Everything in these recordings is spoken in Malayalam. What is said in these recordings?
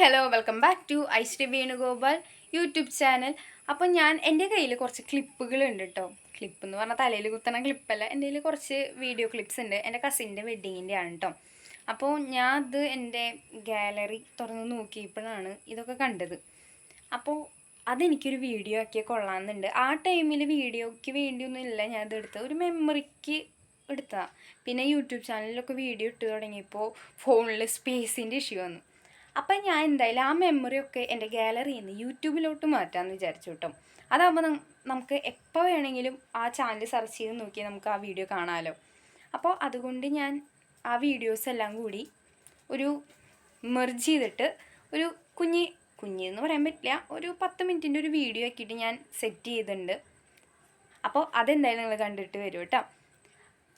Hello welcome back to Aishree Venugopal YouTube channel. അപ്പോൾ ഞാൻ എന്റെ കയ്യിൽ കുറച്ച് ക്ലിപ്പുകളുണ്ട് കേട്ടോ ക്ലിപ്പ് എന്ന് പറഞ്ഞാൽ തലയിൽ കുത്തണ ക്ലിപ്പല്ല എന്റെ കയ്യിൽ കുറച്ച് വീഡിയോ ക്ലിപ്സ് ഉണ്ട്. എന്റെ കസിന്റെ വെഡ്ഡിങ്ങിന്റെ ആണ് കേട്ടോ അപ്പോൾ ഞാൻ അത് എന്റെ ഗാലറി തുറന്ന് നോക്കിയപ്പോഴാണ് ഇതൊക്കെ കണ്ടത്. അപ്പോൾ അതെനിക്കൊരു വീഡിയോ ആക്കിയാൽ കൊള്ളാമെന്നുണ്ട്. ആ ടൈമിൽ വീഡിയോയ്ക്ക് വേണ്ടിയൊന്നും ഇല്ല ഞാൻ ഇത് എടുത്തത്. ഒരു മെമ്മറിക്ക് എടുത്താ പിന്നെ യൂട്യൂബ് ചാനലിലൊക്കെ വീഡിയോ ഇട്ട് തുടങ്ങിയപ്പോൾ ഫോണിൽ സ്പേസിന്റെ ഇഷ്യൂ വന്നു. അപ്പം ഞാൻ എന്തായാലും ആ മെമ്മറി ഒക്കെ എന്റെ ഗാലറിയിൽ നിന്ന് യൂട്യൂബിലോട്ട് മാറ്റാമെന്ന് വിചാരിച്ചു കേട്ടോ അതാകുമ്പോൾ നമുക്ക് എപ്പോൾ വേണമെങ്കിലും ആ ചാനൽ സെർച്ച് ചെയ്ത് നോക്കി നമുക്ക് ആ വീഡിയോ കാണാമല്ലോ അപ്പോൾ അതുകൊണ്ട് ഞാൻ ആ വീഡിയോസ് എല്ലാം കൂടി ഒരു മെർജ് ചെയ്തിട്ട് ഒരു കുഞ്ഞ് കുഞ്ഞി എന്ന് പറയാൻ പറ്റില്ല ഒരു പത്ത് മിനിറ്റിന്റെ ഒരു വീഡിയോ ആക്കിയിട്ട് ഞാൻ സെറ്റ് ചെയ്തിട്ടുണ്ട് അപ്പോൾ അതെന്തായാലും നിങ്ങൾ കണ്ടിട്ട് വരും കേട്ടോ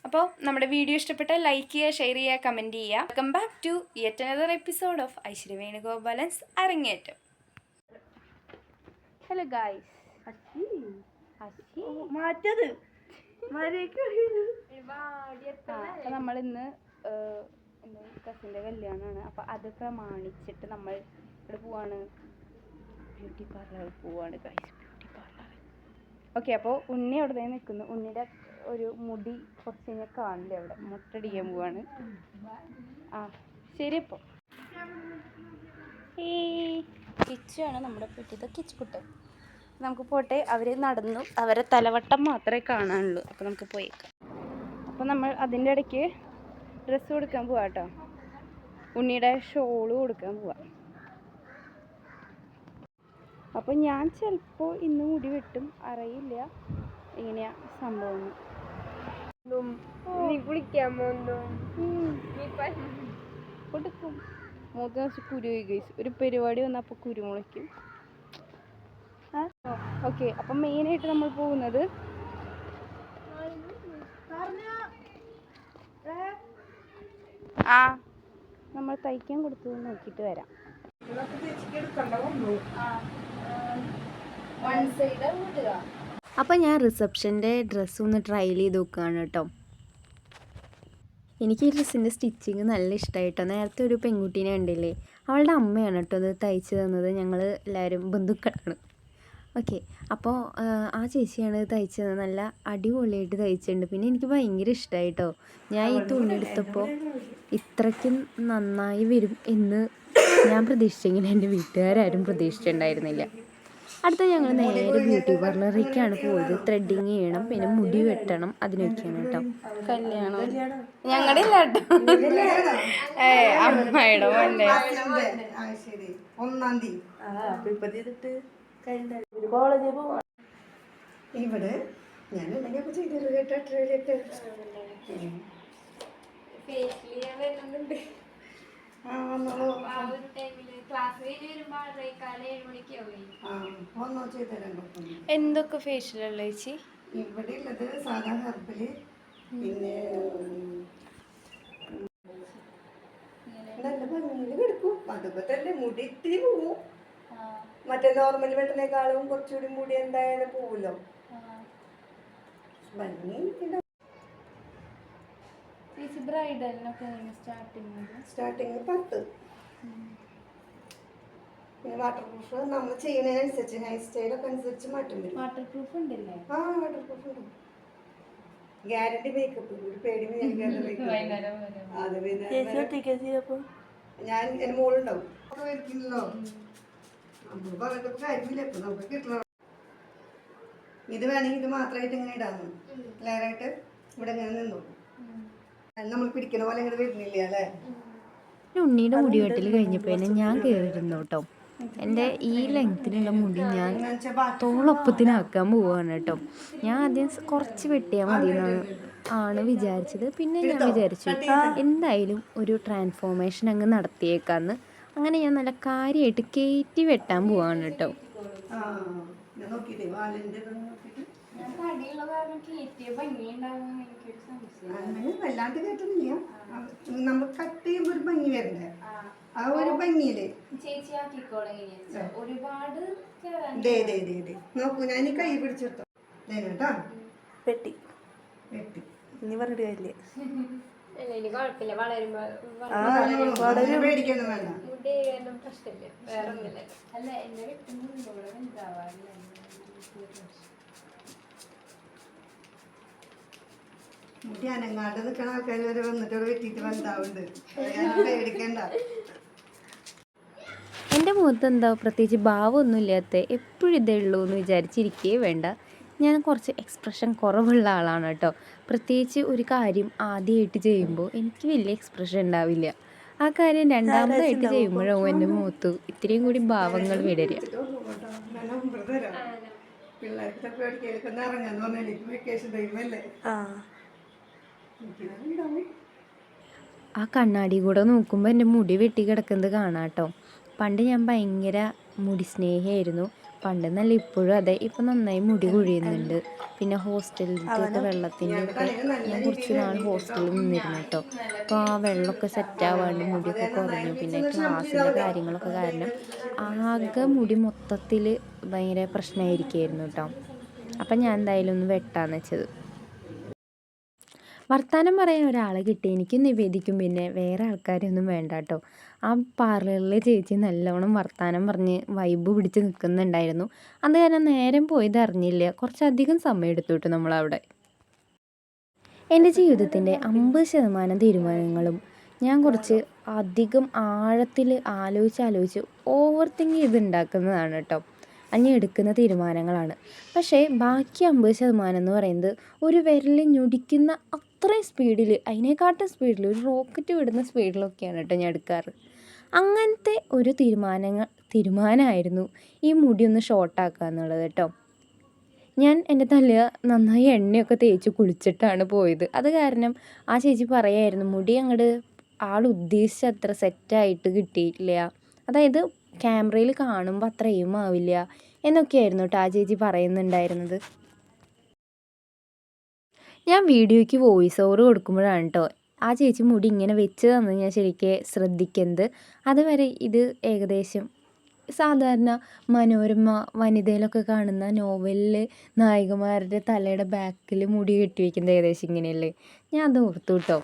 അപ്പോൾ നമ്മുടെ വീഡിയോ ഇഷ്ടപ്പെട്ട ലൈക്ക് ചെയ്യുക ഷെയർ ചെയ്യുക കമന്റ് ചെയ്യുക. Welcome back to yet another episode of Aishwarya Venugopalan's അരങ്ങേറ്റം. ഹലോ ഗായ്സ് മാറ്റത് നമ്മൾ ഇന്ന് കസിന്റെ കല്യാണമാണ് അപ്പോൾ അത് പ്രമാണിച്ചിട്ട് നമ്മൾ ഇവിടെ പോവാണ്. ബ്യൂട്ടി പാർലറിൽ പോവാണ് ഗൈസ് ബ്യൂട്ടി പാർലർ ഓക്കെ അപ്പോൾ ഉണ്ണി അവിടെ നിൽക്കുന്നു. ഉണ്ണിയുടെ ഒരു മുടി കുറച്ച് കഴിഞ്ഞാൽ കാണില്ല അവിടെ? മുട്ടടിക്കാൻ പോവാണ്. ആ ശരി അപ്പോൾ കിച്ചാണ് നമ്മുടെ പെട്ടിത്തെ കിച്ചുകുട്ട നമുക്ക് പോട്ടെ അവർ നടന്നു. അവരെ തലവട്ടം മാത്രമേ കാണാനുള്ളൂ. അപ്പോൾ നമുക്ക് പോയേക്കാം. അപ്പോൾ നമ്മൾ അതിന്റെ ഇടയ്ക്ക് ഡ്രസ്സ് കൊടുക്കാൻ പോവാം കേട്ടോ ഉണ്ണിയുടെ ഷോൾ കൊടുക്കാൻ പോവാം. അപ്പോൾ ഞാൻ ചിലപ്പോൾ ഇന്ന് മുടി വെട്ടും. അറിയില്ല. എങ്ങനെയാ സംഭവം നീ കുളിക്കാൻ പോകുന്നു കൊടുക്കും. മുഖം ദിവസം കുരു ഗൈസ് ഒരു പരിപാടി വന്നപ്പോൾ കുരു കുരുമുളയ്ക്കും ഓക്കെ അപ്പം മെയിനായിട്ട് നമ്മൾ പോകുന്നത് ആ നമ്മൾ തയ്ക്കാൻ കൊടുത്തത് നോക്കിയിട്ട് വരാം. അപ്പം ഞാൻ റിസപ്ഷന്റെ ഡ്രസ്സ് ഒന്ന് ട്രൈ ചെയ്ത് നോക്കുകയാണ് കേട്ടോ. എനിക്ക് ഈ ഡ്രസ്സിന്റെ സ്റ്റിച്ചിങ് നല്ല ഇഷ്ടമായിട്ടോ നേരത്തെ ഒരു പെൺകുട്ടീനെ കണ്ടില്ലേ? അവളുടെ അമ്മയാണ് കേട്ടോ ഇത് തയ്ച്ചു തന്നത്. ഞങ്ങൾ എല്ലാവരും ബന്ധുക്കളാണ്. ഓക്കെ അപ്പോൾ ആ ചേച്ചിയാണ് തയ്ച്ചത് നല്ല അടിപൊളിയായിട്ട് തയ്ച്ചിട്ടുണ്ട്. പിന്നെ എനിക്ക് ഭയങ്കര ഇഷ്ടമായി കേട്ടോ ഞാൻ ഈ തുണി എടുത്തപ്പോൾ ഇത്രയ്ക്കും നന്നായി വരും എന്ന് ഞാൻ പ്രതീക്ഷിച്ചെങ്കിലും എന്റെ വീട്ടുകാരും പ്രതീക്ഷിച്ചിട്ടുണ്ടായിരുന്നില്ല. അടുത്ത ഞങ്ങൾ നേരെ ബ്യൂട്ടി പാർലറിലേക്കാണ് പോയത്. ത്രെഡിങ് ചെയ്യണം പിന്നെ മുടി വെട്ടണം അതിനൊക്കെയാണ് കേട്ടോ. കല്യാണം. ഞങ്ങളുടെ ഇല്ല കേട്ടോ. ഏ അമ്മയുടെ മോന്റെ. ശരി ഒന്നാം തീയതി ഇവിടെ ഞാൻ എന്തെങ്കിലും ചെയ്തത് കേട്ടോ ട്രെയിലൊക്കെ ചെയ്തുതരാൻ കുഴപ്പമില്ല എന്തൊക്കെ ഫേഷ്യലുള്ള ചേച്ചി? ഇവിടെ ഉള്ളത് സാധാ ഹെർബൽ പിന്നെ നല്ല ഭംഗിയിൽ കിടക്കും. അതുപോലെ തന്നെ മുടി ഇത്തിരി പോവും. മറ്റേ നോർമൽ വെട്ടനേക്കാളും കുറച്ചുകൂടി മുടി എന്തായാലും പോവുമല്ലോ ഭംഗി ബ്രൈഡലിനൊക്കെ സ്റ്റാർട്ടിങ് സ്റ്റാർട്ടിങ് പത്ത്. പിന്നെ വാട്ടർ പ്രൂഫ് നമ്മൾ ചെയ്യുന്നതിനനുസരിച്ച് ഹെയർ സ്റ്റൈലൊക്കെ അനുസരിച്ച് മാറ്റം വരും. വാട്ടർ പ്രൂഫ് ഉണ്ടല്ലേ? ആ വാട്ടർ പ്രൂഫ് ഉണ്ട് ഗ്യാരണ്ടി മേക്കപ്പ് ഒരു പേടി മേക്കപ്പ് അത് പിന്നെ ഞാൻ എന്റെ മോളുണ്ടാവും. ഒക്കെ വരയ്ക്കില്ലല്ലോ നമ്മൾ പറഞ്ഞിട്ട് കാര്യമില്ല. ഇപ്പൊ നമുക്ക് കിട്ടണം ഇത് വേണമെങ്കിൽ ഇത് മാത്രമായിട്ട് ഇങ്ങനെ ഇടാന്ന്. ക്ലിയറായിട്ട് ഇവിടെ ഇങ്ങനെ നിന്നോളൂ. നമ്മൾ പിടിക്കുന്ന പോലെ ഇങ്ങനെ വരുന്നില്ല അല്ലേ? ഉണ്ണിയുടെ മുടി വെട്ടൽ കഴിഞ്ഞപ്പോൾ തന്നെ ഞാൻ കയറിയിരുന്നു കേട്ടോ. എന്റെ ഈ ലെങ്ത്തിനുള്ള മുടി ഞാൻ തോളൊപ്പത്തിനാക്കാൻ പോവാണ് കേട്ടോ. ഞാൻ ആദ്യം കുറച്ച് വെട്ടിയാൽ മതി എന്നാണ് ആണ് വിചാരിച്ചത്. പിന്നെ ഞാൻ വിചാരിച്ചു എന്തായാലും ഒരു ട്രാൻസ്ഫോർമേഷൻ അങ്ങ് നടത്തിയേക്കാന്ന്. അങ്ങനെ ഞാൻ നല്ല കാര്യമായിട്ട് കയറ്റി വെട്ടാൻ പോവാണ് കേട്ടോ ആ ഞാൻ നോക്കിയിട്ടേ വാലിന്റെ ഇതൊന്ന് നോക്കിയിട്ട് അങ്ങനെ വല്ലാണ്ട് കേട്ടില്ല നമ്മൾ കട്ട് ചെയ്യുമ്പോൾ ഒരു ഭംഗി വരണ്ടേ? ആ. ഒരു ഭംഗിയിൽ. ഒരുപാട് ദേ ദേ ദേ ദേ. നോക്കൂ ഞാൻ ഈ കൈ കേട്ടോ. പെട്ടി. വെട്ടി ഇനി പറഞ്ഞിട്ട് കാര്യമില്ല. പ്രശ്നമില്ല. വേറെ ഒന്നുമില്ല അല്ല എന്റെ വെട്ടുമ്പോൾ ഇവിടെ വലുതാവാറില്ല മുടി അനങ്ങാണ്ട് നിൽക്കണ ആൾക്കാർ വരെ വന്നിട്ട് ഇവിടെ വെട്ടിയിട്ട് വലുതാവുന്നുണ്ട് പേടിക്കണ്ട എന്റെ മുഖത്ത് എന്താ പ്രത്യേകിച്ച് ഭാവമൊന്നും ഇല്ലാത്ത എപ്പോഴും ഇതേ ഉള്ളൂ എന്ന് വിചാരിച്ചിരിക്കേ വേണ്ട. ഞാൻ കുറച്ച് എക്സ്പ്രഷൻ കുറവുള്ള ആളാണ് കേട്ടോ. പ്രത്യേകിച്ച് ഒരു കാര്യം ആദ്യമായിട്ട് ചെയ്യുമ്പോൾ എനിക്ക് വലിയ എക്സ്പ്രഷൻ ഉണ്ടാവില്ല. ആ കാര്യം രണ്ടാമതായിട്ട് ചെയ്യുമ്പോഴാവും എന്റെ മുഖത്ത് ഇത്രയും കൂടി ഭാവങ്ങൾ വിടരുക. പിള്ളേർക്ക് പേടിക്കൊക്കെ ഇറങ്ങാന്ന് പറഞ്ഞാൽ വെക്കേഷൻ ടൈമല്ലേ ആ കണ്ണാടി കൂടെ നോക്കുമ്പോൾ എന്റെ മുടി വെട്ടി കിടക്കുന്നത് കാണാം കേട്ടോ. പണ്ട് ഞാൻ ഭയങ്കര മുടി സ്നേഹിയായിരുന്നു. പണ്ട് നല്ല ഇപ്പോഴും അതെ. ഇപ്പം നന്നായി മുടി കൊഴിയുന്നുണ്ട്. പിന്നെ ഹോസ്റ്റലിലത്തെ വെള്ളത്തിന്റെ ഒക്കെ ഞാൻ കുറച്ച് നാൾ ഹോസ്റ്റലിൽ നിന്നിരുന്നു കേട്ടോ. അപ്പോൾ ആ വെള്ളമൊക്കെ സെറ്റാവാണ്ട് മുടിയൊക്കെ കുറഞ്ഞു. പിന്നെ ക്ലാസ്സിന്റെ കാര്യങ്ങളൊക്കെ കാരണം ആകെ മുടി മൊത്തത്തിൽ ഭയങ്കര പ്രശ്നമായിരിക്കുമായിരുന്നു കേട്ടോ. അപ്പം ഞാൻ എന്തായാലും ഒന്ന് വെട്ടാന്ന് വെച്ചത്. വർത്താനം പറയാൻ ഒരാളെ കിട്ടി. എനിക്കും നിവേദിക്കും. പിന്നെ വേറെ ആൾക്കാരൊന്നും വേണ്ട കേട്ടോ ആ പാർലറിലെ ചേച്ചി നല്ലോണം വർത്തമാനം പറഞ്ഞ് വൈബ് പിടിച്ച് നിൽക്കുന്നുണ്ടായിരുന്നു അത് കാരണം നേരം പോയത് അറിഞ്ഞില്ല. കുറച്ചധികം സമയം എടുത്തു നമ്മളവിടെ. എന്റെ ജീവിതത്തിന്റെ അമ്പത് ശതമാനം തീരുമാനങ്ങളും ഞാൻ കുറച്ച് അധികം ആഴത്തിൽ ആലോചിച്ച് ആലോചിച്ച് ഓവർ തിങ്ക് ചെയ്ത് ഉണ്ടാക്കുന്നതാണ് കേട്ടോ അഞ്ഞ് എടുക്കുന്ന തീരുമാനങ്ങളാണ്. പക്ഷേ ബാക്കി അമ്പത് ശതമാനം എന്ന് പറയുന്നത് ഒരു വിരലിൽ ഞൊടിക്കുന്ന അത്രയും സ്പീഡിൽ അതിനെക്കാട്ടും സ്പീഡിൽ ഒരു റോക്കറ്റ് വിടുന്ന സ്പീഡിലൊക്കെയാണ് കേട്ടോ ഞാൻ എടുക്കാറ്. അങ്ങനത്തെ ഒരു തീരുമാനങ്ങൾ തീരുമാനമായിരുന്നു ഈ മുടി ഒന്ന് ഷോർട്ടാക്കുക എന്നുള്ളത് കേട്ടോ. ഞാൻ എന്റെ തല നന്നായി എണ്ണയൊക്കെ തേച്ച് കുളിച്ചിട്ടാണ് പോയത്. അത് കാരണം ആ ചേച്ചി പറയായിരുന്നു മുടി അങ്ങോട്ട് ആൾ ഉദ്ദേശിച്ച അത്ര സെറ്റായിട്ട് കിട്ടിയിട്ടില്ല. അതായത് ക്യാമറയിൽ കാണുമ്പോൾ അത്ര എയിം ആവില്ല. എന്നൊക്കെയായിരുന്നു കേട്ടോ ആ ചേച്ചി പറയുന്നുണ്ടായിരുന്നത്. ഞാൻ വീഡിയോയ്ക്ക് വോയിസ് ഓവർ കൊടുക്കുമ്പോഴാണ് കേട്ടോ ആ ചേച്ചി മുടി ഇങ്ങനെ വെച്ച് തന്ന് ഞാൻ ശരിക്കും ശ്രദ്ധിക്കുന്നത് അതുവരെ ഇത് ഏകദേശം സാധാരണ മനോരമ വനിതയിലൊക്കെ കാണുന്ന നോവലിൽ നായികമാരുടെ തലയുടെ ബാക്കിൽ മുടി കെട്ടി വയ്ക്കുന്നത് ഏകദേശം ഇങ്ങനെയല്ലേ? ഞാൻ അത് ഓർത്തു കേട്ടോ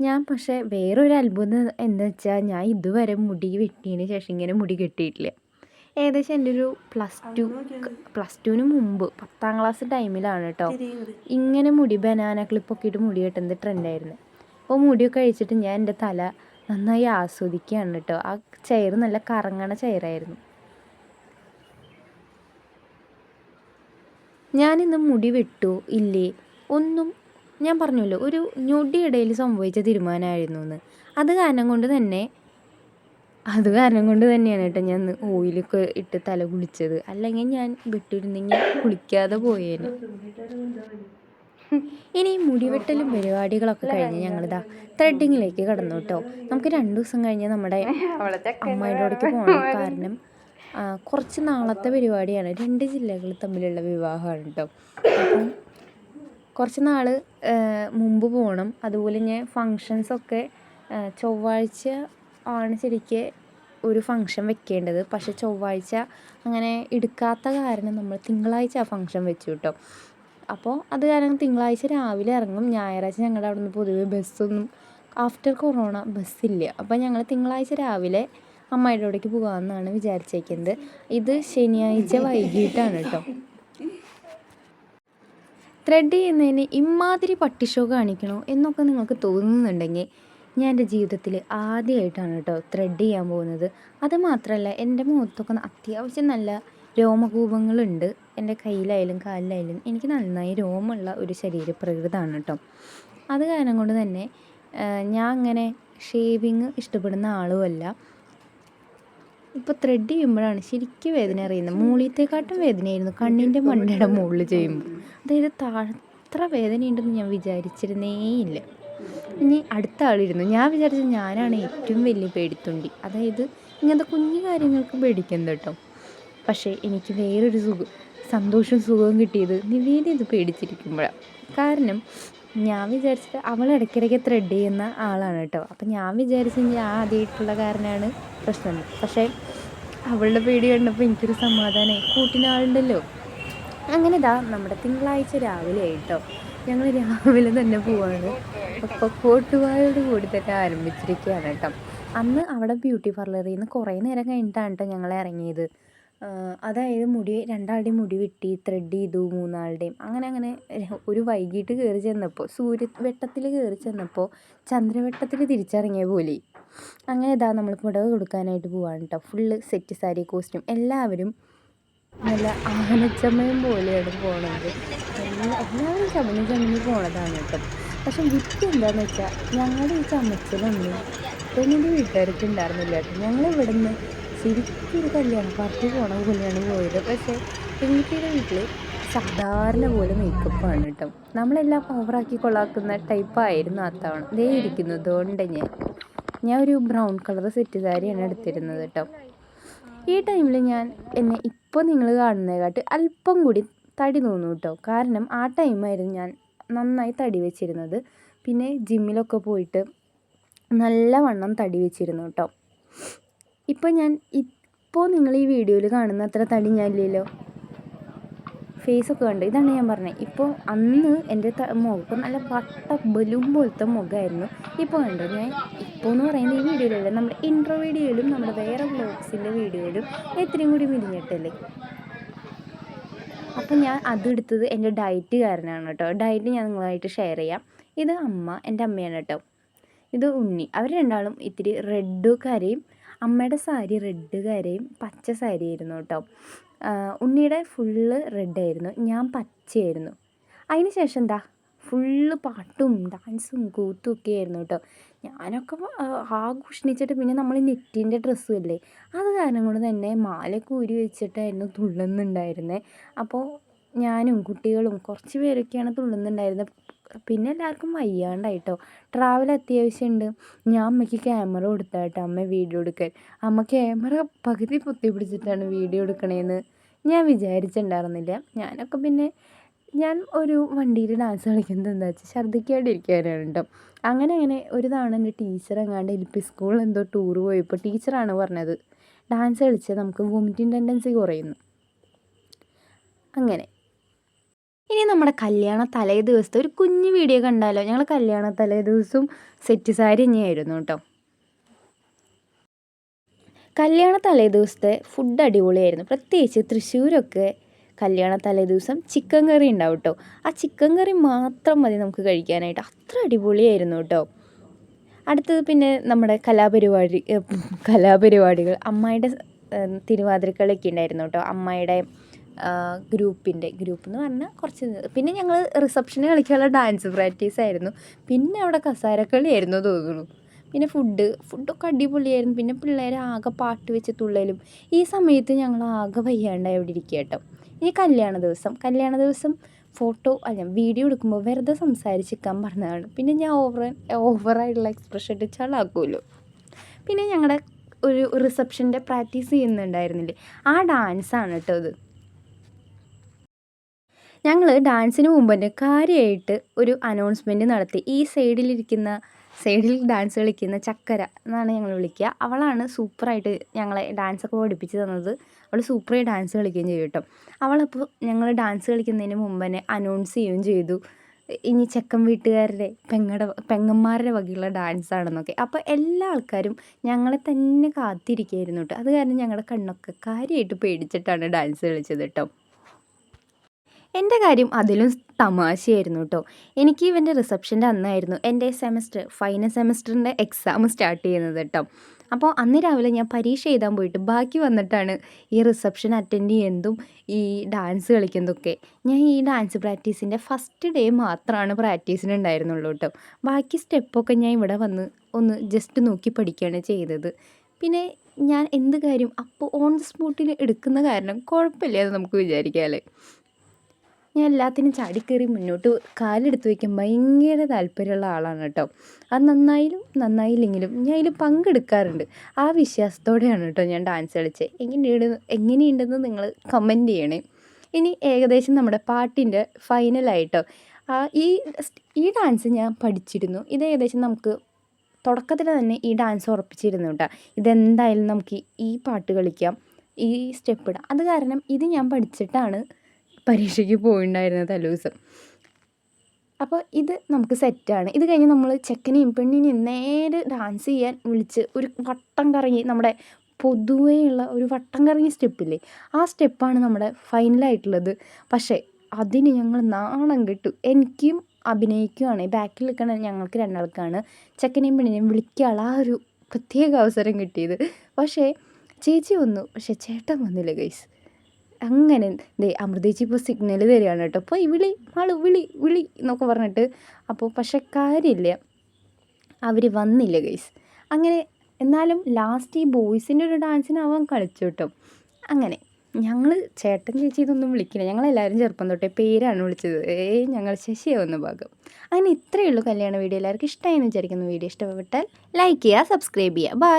ഞാൻ പക്ഷേ വേറൊരു അത്ഭുതം എന്താ വെച്ചാൽ ഞാൻ ഇതുവരെ മുടി വെട്ടിയതിന് ശേഷം ഇങ്ങനെ മുടി കെട്ടിയിട്ടില്ല. ഏകദേശം എന്റെ ഒരു പ്ലസ് ടു പ്ലസ് ടുവിന് മുമ്പ് പത്താം ക്ലാസ് ടൈമിലാണ് കേട്ടോ. ഇങ്ങനെ മുടി ബനാന ക്ലിപ്പൊക്കെ ഇട്ട് മുടി കെട്ടുന്നത് ട്രെൻഡായിരുന്നു അപ്പോൾ മുടിയൊക്കെ കഴിച്ചിട്ട് ഞാൻ എന്റെ തല നന്നായി ആസ്വദിക്കുകയാണ് കേട്ടോ. ആ ചെയർ നല്ല കറങ്ങണ ചെയറായിരുന്നു ഞാനിന്ന് മുടി വിട്ടു ഇല്ലേ? ഒന്നും ഞാൻ പറഞ്ഞല്ലോ ഒരു ഞൊടിയിടയിൽ സംഭവിച്ച തീരുമാനമായിരുന്നു എന്ന്. അത് കാരണം കൊണ്ട് തന്നെ അത് കാരണം കൊണ്ട് തന്നെയാണ് കേട്ടോ ഞാൻ ഓയിലൊക്കെ ഇട്ട് തല കുളിച്ചത്. അല്ലെങ്കിൽ ഞാൻ വിട്ടിരുന്നെങ്കിൽ കുളിക്കാതെ പോയേനെ. ഇനി മുടിവെട്ടലും പരിപാടികളൊക്കെ കഴിഞ്ഞ് ഞങ്ങളിതാ ത്രെഡിങ്ങിലേക്ക് കടന്നു കേട്ടോ. നമുക്ക് രണ്ട് ദിവസം കഴിഞ്ഞ് നമ്മുടെ അമ്മയുടെ അവിടേക്ക് പോകണം കാരണം കുറച്ച് നാളത്തെ പരിപാടിയാണ്. രണ്ട് ജില്ലകൾ തമ്മിലുള്ള വിവാഹമാണ് കേട്ടോ. അപ്പം കുറച്ച് നാൾ മുമ്പ് പോകണം അതുപോലെ ഞാൻ ഫങ്ഷൻസൊക്കെ ചൊവ്വാഴ്ച ആണ് ശരിക്ക് ഒരു ഫങ്ഷൻ വെക്കേണ്ടത്. പക്ഷെ ചൊവ്വാഴ്ച അങ്ങനെ എടുക്കാത്ത കാരണം നമ്മൾ തിങ്കളാഴ്ച ആ ഫങ്ഷൻ വെച്ചു കേട്ടോ അപ്പോൾ അത് കാരണം തിങ്കളാഴ്ച രാവിലെ ഇറങ്ങും. ഞായറാഴ്ച ഞങ്ങളുടെ അവിടെ നിന്ന് പൊതുവെ ബസ്സൊന്നും ആഫ്റ്റർ കൊറോണ ബസ്സില്ല അപ്പോൾ ഞങ്ങൾ തിങ്കളാഴ്ച രാവിലെ അമ്മയുടെ അവിടേക്ക് പോകാമെന്നാണ് വിചാരിച്ചേക്കുന്നത്. ഇത് ശനിയാഴ്ച വൈകിട്ടാണ് കേട്ടോ ത്രെഡ് ചെയ്യുന്നതിന് ഇമാതിരി പട്ടിഷോ കാണിക്കണോ എന്നൊക്കെ നിങ്ങൾക്ക് തോന്നുന്നുണ്ടെങ്കിൽ ഞാൻ എന്റെ ജീവിതത്തിൽ ആദ്യമായിട്ടാണ് കേട്ടോ ത്രെഡ് ചെയ്യാൻ പോകുന്നത്. അത് മാത്രമല്ല എന്റെ മുഖത്തൊക്കെ അത്യാവശ്യം നല്ല രോമകൂപങ്ങളുണ്ട്. എന്റെ കയ്യിലായാലും കാലിലായാലും എനിക്ക് നന്നായി രോമമുള്ള ഒരു ശരീരപ്രകൃതമാണ് കേട്ടോ. അത് കാരണം കൊണ്ട് തന്നെ ഞാൻ അങ്ങനെ ഷേവിങ് ഇഷ്ടപ്പെടുന്ന ആളുമല്ല. ഇപ്പോൾ ത്രെഡ് ചെയ്യുമ്പോഴാണ് ശരിക്കും വേദന അറിയുന്നത്. മൂളിയത്തെക്കാട്ടും വേദനയായിരുന്നു. കണ്ണിന്റെ മണ്ണയുടെ മുകളിൽ ചെയ്യുമ്പോൾ. അതായത് താഴെ അത്ര വേദനയുണ്ടെന്ന് ഞാൻ വിചാരിച്ചിരുന്നേയില്ല. ഇനി അടുത്ത ആളിരുന്നു. ഞാൻ വിചാരിച്ചു ഞാനാണ് ഏറ്റവും വലിയ പേടിത്തൊണ്ടി. അതായത് ഇങ്ങനത്തെ കുഞ്ഞു കാര്യങ്ങൾക്ക് പേടിക്കുന്നത് കേട്ടോ. പക്ഷേ എനിക്ക് വേറൊരു സുഖം സന്തോഷവും സുഖവും കിട്ടിയത് നിവേദ ഇത് പേടിച്ചിരിക്കുമ്പോഴാണ് കാരണം ഞാൻ വിചാരിച്ചത് അവൾ ഇടയ്ക്കിടയ്ക്ക് ത്രെഡ് ചെയ്യുന്ന ആളാണ് കേട്ടോ. അപ്പം ഞാൻ വിചാരിച്ചു ഞാൻ ആദ്യമായിട്ടുള്ള കാരനാണ് പ്രശ്നം. പക്ഷേ അവളുടെ പേടി കണ്ടപ്പോൾ എനിക്കൊരു സമാധാനമായി കൂട്ടിനാളുണ്ടല്ലോ അങ്ങനെ ഇതാ നമ്മുടെ തിങ്കളാഴ്ച രാവിലെ ആയിട്ടോ. ഞങ്ങൾ രാവിലെ തന്നെ പോവാണ്. അപ്പോൾ കോട്ടുവായോട് കൂടി തന്നെ ആരംഭിച്ചിരിക്കുകയാണ് കേട്ടോ. അന്ന് അവിടെ ബ്യൂട്ടി പാർലറിൽ നിന്ന് കുറേ നേരം കഴിഞ്ഞിട്ടാണ് കേട്ടോ ഞങ്ങൾ ഇറങ്ങിയത്. അതായത് മുടി രണ്ടാളുടെയും മുടി വെട്ടി ത്രെഡ് ചെയ്തു മൂന്നാളുടെയും. അങ്ങനെ അങ്ങനെ ഒരു വൈകിട്ട് കയറി ചെന്നപ്പോൾ സൂര്യ വെട്ടത്തിൽ കയറി ചെന്നപ്പോൾ ചന്ദ്രവെട്ടത്തിൽ തിരിച്ചിറങ്ങിയ പോലെ. അങ്ങനെ ഇതാ നമ്മൾ പുടവ് കൊടുക്കാനായിട്ട് പോവാണ് കേട്ടോ. ഫുള്ള് സെറ്റ് സാരി കോസ്റ്റ്യൂം എല്ലാവരും നല്ല ആനച്ചമയം പോലെയാണ് പോണത്. എല്ലാ എല്ലാവരും ചമഞ്ഞ് ചമഞ്ഞ് പോണതാണ് കേട്ടോ. പക്ഷെ വിറ്റ് എന്താണെന്ന് വെച്ചാൽ ഞങ്ങളുടെ ഈ ചമച്ചിലൊന്നും പെണ്ണിന്റെ വീട്ടുകാർക്ക് ഉണ്ടായിരുന്നില്ല കേട്ടോ. ഞങ്ങൾ ഇവിടെ നിന്ന് ശരിക്കും ഒരു കല്യാണ പാർട്ടി പോണ പോലെയാണ് പോയത്. പക്ഷേ പെൺകുട്ടിയുടെ വീട്ടിൽ സാധാരണ പോലെ മേക്കപ്പാണ് കേട്ടോ. നമ്മളെല്ലാം ഓവറാക്കി കൊള്ളാക്കുന്ന ടൈപ്പായിരുന്നു ആ തവണ. ദേ ഇരിക്കുന്നതുകൊണ്ട് ഞാൻ. ഞാൻ ഒരു ബ്രൗൺ കളർ സെറ്റ് സാരിയാണ് എടുത്തിരുന്നത് കേട്ടോ. ഈ ടൈമിൽ ഞാൻ എന്നെ ഇപ്പോൾ നിങ്ങൾ കാണുന്നതിനെക്കാട്ട് അല്പം കൂടി തടി തോന്നും കേട്ടോ. കാരണം ആ ടൈമായിരുന്നു ഞാൻ നന്നായി തടി വെച്ചിരുന്നത്. പിന്നെ ജിമ്മിലൊക്കെ പോയിട്ട് നല്ല വണ്ണം തടി വെച്ചിരുന്നു കേട്ടോ. ഇപ്പോൾ ഞാൻ ഇപ്പോൾ നിങ്ങൾ ഈ വീഡിയോയിൽ കാണുന്ന അത്ര തടി ഞാൻ ഇല്ലല്ലോ. ഫേസൊക്കെ കണ്ടു. ഇതാണ് ഞാൻ പറഞ്ഞത് ഇപ്പോൾ അന്ന് എന്റെ മുഖം നല്ല വട്ട ബലൂൺ പോലത്തെ മുഖമായിരുന്നു ഇപ്പോൾ കണ്ടോ? ഞാൻ ഇപ്പോൾ എന്ന് പറയുന്നത് ഈ വീഡിയോയിലല്ല. നമ്മുടെ ഇൻട്രോ വീഡിയോയിലും നമ്മുടെ വേറെ വ്ളോഗ്സിന്റെ വീഡിയോയിലും എത്രയും കൂടി മിരിഞ്ഞിട്ടല്ലേ? അപ്പോൾ ഞാൻ അതെടുത്തത് എന്റെ ഡയറ്റ് കാരനാണ് കേട്ടോ. ഡയറ്റ് ഞാൻ നിങ്ങളായിട്ട് ഷെയർ ചെയ്യാം. ഇത് അമ്മ എന്റെ അമ്മയാണ് കേട്ടോ. ഇത് ഉണ്ണി. അവർ രണ്ടാളും ഇത്തിരി റെഡ് കരയും അമ്മയുടെ സാരി റെഡ് കരയും പച്ച സാരി ആയിരുന്നു കേട്ടോ. ഉണ്ണിയുടെ ഫുള്ള് റെഡായിരുന്നു ഞാൻ പച്ചയായിരുന്നു. അതിന് ശേഷം എന്താ? ഫുള്ള് പാട്ടും ഡാൻസും കൂത്തും ഒക്കെ ആയിരുന്നു കേട്ടോ. ഞാനൊക്കെ ആഘോഷിച്ചിട്ട് പിന്നെ നമ്മൾ നെറ്റിന്റെ ഡ്രസ്സും അല്ലേ? അത് കാരണം കൊണ്ട് തന്നെ മാലയൊക്കെ ഊരി വെച്ചിട്ടായിരുന്നു തുള്ളുന്നുണ്ടായിരുന്നത് അപ്പോൾ ഞാനും കുട്ടികളും കുറച്ച് പേരൊക്കെയാണ് തുള്ളുന്നുണ്ടായിരുന്നത്. പിന്നെ എല്ലാവർക്കും വയ്യാണ്ടായിട്ടോ. ട്രാവൽ അത്യാവശ്യമുണ്ട് ഞാൻ അമ്മയ്ക്ക് ക്യാമറ കൊടുത്തായിട്ടോ അമ്മ വീഡിയോ എടുക്കാൻ. അമ്മ ക്യാമറ പകുതി പൊത്തി പിടിച്ചിട്ടാണ് വീഡിയോ എടുക്കണേന്ന് ഞാൻ വിചാരിച്ചിട്ടുണ്ടായിരുന്നില്ല. ഞാനൊക്കെ പിന്നെ ഞാൻ ഒരു വണ്ടിയിൽ ഡാൻസ് കളിക്കുന്നത് എന്താ വെച്ചാൽ ഛർദ്ദിക്കാണ്ടിരിക്കാനാണ് കേട്ടോ അങ്ങനെ അങ്ങനെ ഒരു തവണ എന്റെ ടീച്ചർ എങ്ങാണ്ട് എൽ പി സ്കൂളിൽ എന്തോ ടൂർ പോയപ്പോൾ ടീച്ചറാണ് പറഞ്ഞത്. ഡാൻസ് കളിച്ചാൽ നമുക്ക് വോമിറ്റിംഗ് ടെൻഡൻസി കുറയുന്നു. അങ്ങനെ. ഇനി നമ്മുടെ കല്യാണ തലേ ദിവസത്തെ ഒരു കുഞ്ഞു വീഡിയോ കണ്ടാലോ? ഞങ്ങൾ കല്യാണ തലേ ദിവസവും സെറ്റ് സാരി തന്നെയായിരുന്നു കേട്ടോ. കല്യാണ തലേ ദിവസത്തെ ഫുഡ് അടിപൊളിയായിരുന്നു. പ്രത്യേകിച്ച് തൃശ്ശൂരൊക്കെ കല്യാണ തലേ ദിവസം ചിക്കൻ കറി ഉണ്ടാവും കേട്ടോ. ആ ചിക്കൻ കറി മാത്രം മതി നമുക്ക് കഴിക്കാനായിട്ട്. അത്ര അടിപൊളിയായിരുന്നു കേട്ടോ. അടുത്തത് പിന്നെ നമ്മുടെ കലാപരിപാടി കലാപരിപാടികൾ. അമ്മായിയുടെ തിരുവാതിരക്കളിയൊക്കെ ഉണ്ടായിരുന്നു കേട്ടോ. അമ്മായിയുടെ ഗ്രൂപ്പിന്റെ ഗ്രൂപ്പ് എന്ന് പറഞ്ഞാൽ കുറച്ച് പിന്നെ ഞങ്ങൾ റിസപ്ഷന് കളിക്കാനുള്ള ഡാൻസ് പ്രാക്ടീസ് ആയിരുന്നു. പിന്നെ അവിടെ കസാരക്കളിയായിരുന്നു തോന്നുന്നു. പിന്നെ ഫുഡ് ഫുഡൊക്കെ അടിപൊളിയായിരുന്നു. പിന്നെ പിള്ളേർ ആകെ പാട്ട് വെച്ച് തുള്ളലും. ഈ സമയത്ത് ഞങ്ങൾ ആകെ വയ്യാണ്ടായി അവിടെ ഇരിക്കുക കേട്ടോ ഇനി കല്യാണ ദിവസം. കല്യാണ ദിവസം ഫോട്ടോ അല്ല വീഡിയോ എടുക്കുമ്പോൾ വെറുതെ സംസാരിച്ചിരിക്കാൻ പറഞ്ഞതാണ്. പിന്നെ ഞാൻ ഓവർ ഓവറായിട്ടുള്ള എക്സ്പ്രഷൻ ഇട്ട് ചളാക്കുമല്ലോ. പിന്നെ ഞങ്ങളുടെ ഒരു റിസപ്ഷന്റെ പ്രാക്ടീസ് ചെയ്യുന്നുണ്ടായിരുന്നില്ലേ? ആ ഡാൻസാണ് കേട്ടോ ഇത്. ഞങ്ങൾ ഡാൻസിന് മുമ്പ് തന്നെ കാര്യമായിട്ട് ഒരു അനൗൺസ്മെന്റ് നടത്തി. ഈ സൈഡിലിരിക്കുന്ന സൈഡിൽ ഡാൻസ് കളിക്കുന്ന ചക്കര എന്നാണ് ഞങ്ങൾ വിളിക്കുക. അവളാണ് സൂപ്പറായിട്ട് ഞങ്ങളെ ഡാൻസൊക്കെ പഠിപ്പിച്ച് തന്നത്. അവൾ സൂപ്പറായി ഡാൻസ് കളിക്കുകയും ചെയ്യും കേട്ടോ. അവളപ്പോൾ ഞങ്ങൾ ഡാൻസ് കളിക്കുന്നതിന് മുമ്പ് തന്നെ അനൗൺസ് ചെയ്യുകയും ചെയ്തു. ഇനി ചെക്കൻ വീട്ടുകാരുടെ പെങ്ങടെ പെങ്ങന്മാരുടെ വകയുള്ള ഡാൻസ് ആണെന്നൊക്കെ. അപ്പോൾ എല്ലാ ആൾക്കാരും ഞങ്ങളെ തന്നെ കാത്തിരിക്കുകയായിരുന്നു കേട്ടോ. അത് കാരണം ഞങ്ങളുടെ കണ്ണൊക്കെ കാര്യമായിട്ട് പേടിച്ചിട്ടാണ് ഡാൻസ് കളിച്ചത് കേട്ടോ. എന്റെ കാര്യം അതിലും തമാശയായിരുന്നു കേട്ടോ എനിക്ക് ഇവന്റെ റിസപ്ഷന്റെ അന്നായിരുന്നു എന്റെ സെമസ്റ്റർ ഫൈനൽ സെമസ്റ്ററിന്റെ എക്സാം സ്റ്റാർട്ട് ചെയ്യുന്നത് കേട്ടോ അപ്പോൾ അന്ന് രാവിലെ ഞാൻ പരീക്ഷ എഴുതാൻ പോയിട്ട് ബാക്കി വന്നിട്ടാണ് ഈ റിസപ്ഷൻ അറ്റൻഡ് ചെയ്യുന്നതും ഈ ഡാൻസ് കളിക്കുന്നതൊക്കെ ഞാൻ ഈ ഡാൻസ് പ്രാക്ടീസിന്റെ ഫസ്റ്റ് ഡേ മാത്രമാണ് പ്രാക്ടീസിന് ഉണ്ടായിരുന്നുള്ളൂ കേട്ടോ ബാക്കി സ്റ്റെപ്പൊക്കെ ഞാൻ ഇവിടെ വന്ന് ഒന്ന് ജസ്റ്റ് നോക്കി പഠിക്കുകയാണ് ചെയ്തത്. പിന്നെ ഞാൻ എന്ത് കാര്യം അപ്പോൾ ഓൺ ദ സ്പോട്ടിൽ എടുക്കുന്ന കാരണം കുഴപ്പമില്ല അത് നമുക്ക് വിചാരിക്കാമല്ലേ ഞാൻ എല്ലാത്തിനും ചാടിക്കയറി മുന്നോട്ട് കാലെടുത്ത് വയ്ക്കാൻ ഭയങ്കര താല്പര്യമുള്ള ആളാണ് കേട്ടോ. അത് നന്നായാലും നന്നായില്ലെങ്കിലും ഞാൻ അതിൽ പങ്കെടുക്കാറുണ്ട്. ആ വിശ്വാസത്തോടെയാണ് കേട്ടോ ഞാൻ ഡാൻസ് കളിച്ചത് എങ്ങനെയുണ്ട് എങ്ങനെയുണ്ടെന്ന് നിങ്ങൾ കമന്റ് ചെയ്യണേ. ഇനി ഏകദേശം നമ്മുടെ പാട്ടിന്റെ ഫൈനലായിട്ടോ ഈ ഈ ഡാൻസ് ഞാൻ പഠിച്ചിരുന്നു. ഇത് ഏകദേശം നമുക്ക് തുടക്കത്തിൽ തന്നെ ഈ ഡാൻസ് ഉറപ്പിച്ചിരുന്നു കേട്ടോ. ഇതെന്തായാലും നമുക്ക് ഈ പാട്ട് കളിക്കാം. ഈ സ്റ്റെപ്പ് ഇടാം. അത് കാരണം ഇത് ഞാൻ പഠിച്ചിട്ടാണ് പരീക്ഷയ്ക്ക് പോയിണ്ടായിരുന്നത് തലേദിവസം അപ്പോൾ ഇത് നമുക്ക് സെറ്റാണ്. ഇത് കഴിഞ്ഞ് നമ്മൾ ചെക്കനെയും പെണ്ണിനെയും നേരെ ഡാൻസ് ചെയ്യാൻ വിളിച്ച് ഒരു വട്ടം കറങ്ങി നമ്മുടെ പൊതുവെയുള്ള ഒരു വട്ടം കറങ്ങി സ്റ്റെപ്പില്ലേ? ആ സ്റ്റെപ്പാണ് നമ്മുടെ ഫൈനലായിട്ടുള്ളത്. പക്ഷേ അതിന് ഞങ്ങൾ നാണം കിട്ടു. എനിക്കും അഭിനയിക്കുവാണ്. ബാക്കിൽ നിൽക്കണ ഞങ്ങൾക്ക് രണ്ടാൾക്കാണ്. ചെക്കനെയും പെണ്ണിനെയും വിളിക്കാനുള്ള ആ ഒരു പ്രത്യേക അവസരം കിട്ടിയത്. പക്ഷേ ചേച്ചി വന്നു. പക്ഷേ ചേട്ടൻ വന്നില്ല ഗൈസ് അങ്ങനെ ദേ അമൃതേച്ചി ഇപ്പോൾ സിഗ്നൽ തരികയാണ് കേട്ടോ. പോയി വിളി ആൾ വിളി വിളി എന്നൊക്കെ പറഞ്ഞിട്ട് അപ്പോൾ പക്ഷെ കാര്യമില്ല. അവർ വന്നില്ല ഗൈസ് അങ്ങനെ എന്നാലും ലാസ്റ്റ് ഈ ബോയ്സിന്റെ ഒരു ഡാൻസിന് അവൻ കളിച്ചു കേട്ടോ. അങ്ങനെ ഞങ്ങൾ ചേട്ടൻ ചേച്ചി ഇതൊന്നും വിളിക്കില്ല. ഞങ്ങളെല്ലാവരും ചെറുപ്പം തൊട്ടേ പേരാണ് വിളിച്ചത്. ഏയ് ഞങ്ങൾ ശശിയാവുന്ന ഭാഗം. അങ്ങനെ ഇത്രയേ ഉള്ളൂ കല്യാണ വീഡിയോ. എല്ലാവർക്കും ഇഷ്ടമായി എന്ന് വിചാരിക്കുന്നു. വീഡിയോ ഇഷ്ടപ്പെട്ടാൽ ലൈക്ക് ചെയ്യുക സബ്സ്ക്രൈബ് ചെയ്യുക. ബൈ